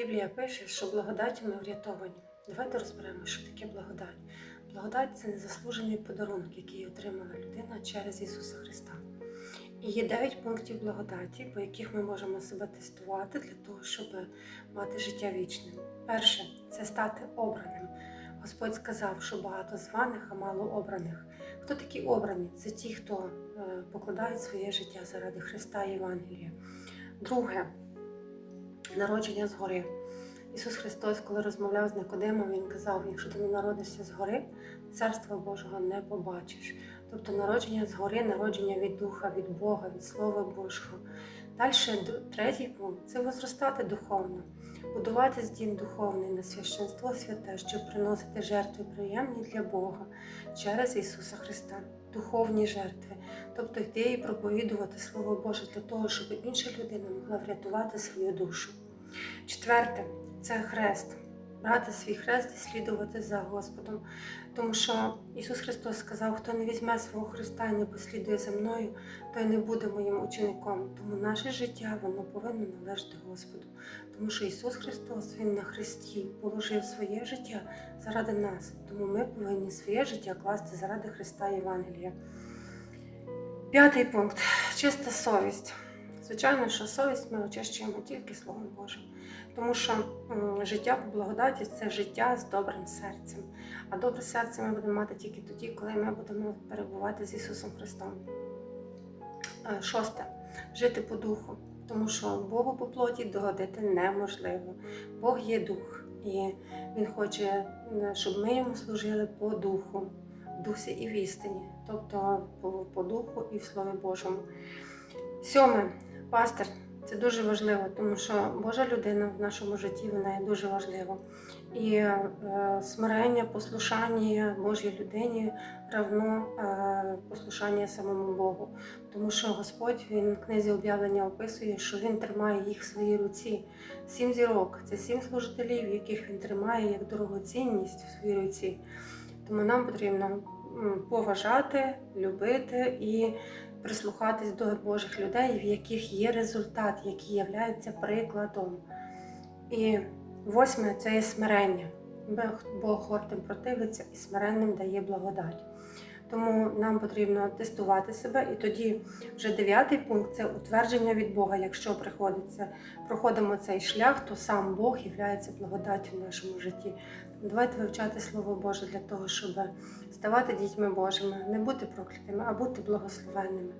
Біблія пише, що благодаті ми врятовані. Давайте розберемо, що таке благодать. Благодать це незаслужений подарунок, який отримала людина через Ісуса Христа. І є дев'ять пунктів благодаті, по яких ми можемо себе тестувати для того, щоб мати життя вічне. Перше це стати обраним. Господь сказав, що багато званих, а мало обраних. Хто такі обрані? Це ті, хто е, покладають своє життя заради Христа і Євангелія. Друге народження згори. Ісус Христос, коли розмовляв з Никодимом, Він казав: якщо ти не народишся згори, царства Божого не побачиш. Тобто народження згори, народження від Духа, від Бога, від Слова Божого. Далі третій пункт це возростати духовно, будувати дім духовний на священство святе, щоб приносити жертви приємні для Бога через Ісуса Христа, духовні жертви, тобто йти і проповідувати Слово Боже для того, щоб інша людина могла врятувати свою душу. Четверте це хрест. Брати свій хрест і слідувати за Господом. Тому що Ісус Христос сказав, хто не візьме свого Христа і не послідує за мною, той не буде моїм учеником. Тому наше життя воно повинно належати Господу. Тому що Ісус Христос Він на Христі положив своє життя заради нас. Тому ми повинні своє життя класти заради Христа і Євангелія. П'ятий пункт чиста совість. Звичайно, що совість ми очищуємо тільки Словом Божим, тому що життя по благодаті це життя з добрим серцем. А добре серце ми будемо мати тільки тоді, коли ми будемо перебувати з Ісусом Христом. Е, Шосте жити по духу, тому що Богу по плоті догодити неможливо. Бог є дух, і Він хоче, щоб ми йому служили по духу, в дусі і в істині, тобто по, по духу і в Слові Божому. Сьоме, пастир. Це дуже важливо, тому що Божа людина в нашому житті вона є дуже важлива. І е, смирення, послушання Божій людині равно е, послушання самому Богу. Тому що Господь він в книзі об'явлення описує, що він тримає їх в своїй руці. Сім зірок це сім служителів, яких він тримає як дорогоцінність в своїй руці. Тому нам потрібно поважати, любити і прислухатись до Божих людей, в яких є результат, які являються прикладом. І восьме це є смирення. Бог- гордим противиться і смиренним дає благодать. Тому нам потрібно тестувати себе, і тоді вже дев'ятий пункт це утвердження від Бога. Якщо приходиться, проходимо цей шлях, то сам Бог є благодаттю в нашому житті. Давайте вивчати Слово Боже для того, щоб ставати дітьми Божими, не бути проклятими, а бути благословенними.